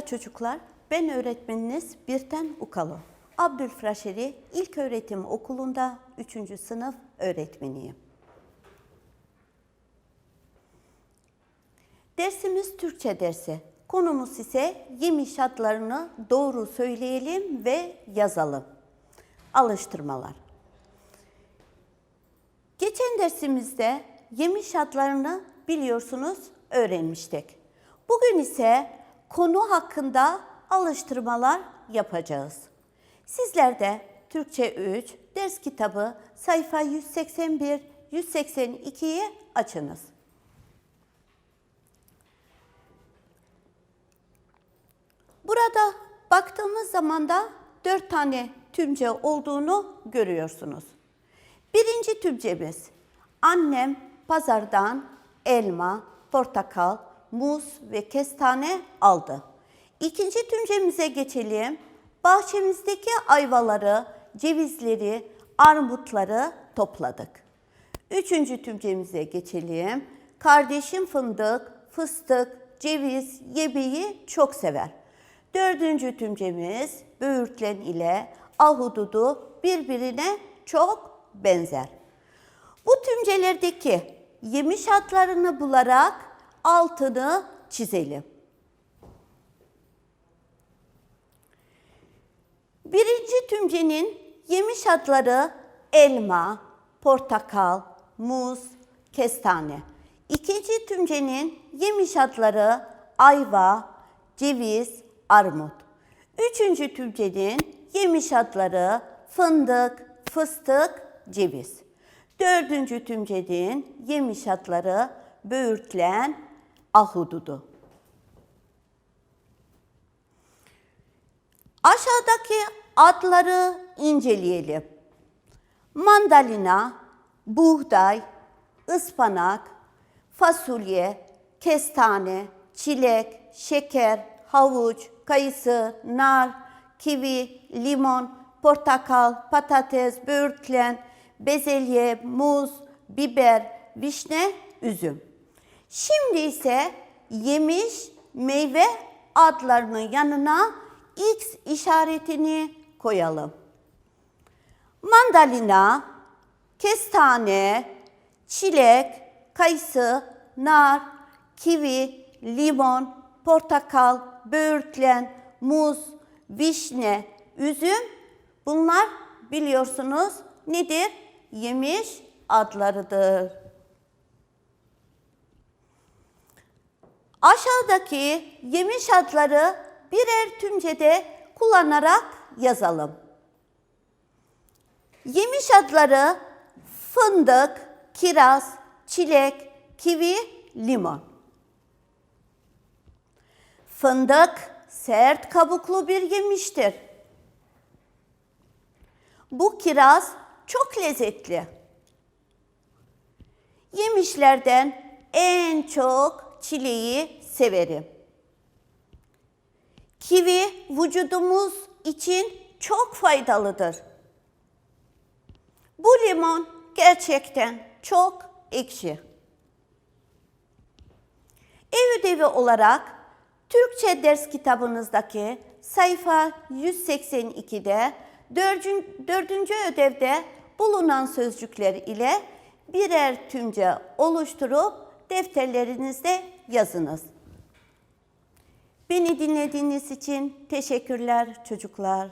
çocuklar. Ben öğretmeniniz Birten Ukalı. Abdülfraşeri İlköğretim Okulu'nda 3. sınıf öğretmeniyim. Dersimiz Türkçe dersi. Konumuz ise yemiş adlarını doğru söyleyelim ve yazalım. Alıştırmalar. Geçen dersimizde yemiş adlarını biliyorsunuz öğrenmiştik. Bugün ise konu hakkında alıştırmalar yapacağız. Sizler de Türkçe 3 ders kitabı sayfa 181 182'yi açınız. Burada baktığımız zaman da dört tane tümce olduğunu görüyorsunuz. Birinci tümcemiz annem pazardan elma, portakal, muz ve kestane aldı. İkinci tümcemize geçelim. Bahçemizdeki ayvaları, cevizleri, armutları topladık. Üçüncü tümcemize geçelim. Kardeşim fındık, fıstık, ceviz, yemeği çok sever. Dördüncü tümcemiz böğürtlen ile ahududu birbirine çok benzer. Bu tümcelerdeki yemiş adlarını bularak altını çizelim. Birinci tümcenin yemiş adları elma, portakal, muz, kestane. İkinci tümcenin yemiş adları ayva, ceviz, armut. Üçüncü tümcenin yemiş adları fındık, fıstık, ceviz. Dördüncü tümcenin yemiş adları böğürtlen, ahududu. Aşağıdaki adları inceleyelim. Mandalina, buğday, ıspanak, fasulye, kestane, çilek, şeker, havuç, kayısı, nar, kivi, limon, portakal, patates, böğürtlen, bezelye, muz, biber, vişne, üzüm. Şimdi ise yemiş, meyve adlarının yanına X işaretini koyalım. Mandalina, kestane, çilek, kayısı, nar, kivi, limon, portakal, böğürtlen, muz, vişne, üzüm bunlar biliyorsunuz nedir? Yemiş adlarıdır. Aşağıdaki yemiş adları birer tümcede kullanarak yazalım. Yemiş adları fındık, kiraz, çilek, kivi, limon. Fındık sert kabuklu bir yemiştir. Bu kiraz çok lezzetli. Yemişlerden en çok çileği severim. Kivi vücudumuz için çok faydalıdır. Bu limon gerçekten çok ekşi. Ev ödevi olarak Türkçe ders kitabınızdaki sayfa 182'de dördüncü, ödevde bulunan sözcükler ile birer tümce oluşturup defterlerinizde yazınız. Beni dinlediğiniz için teşekkürler çocuklar.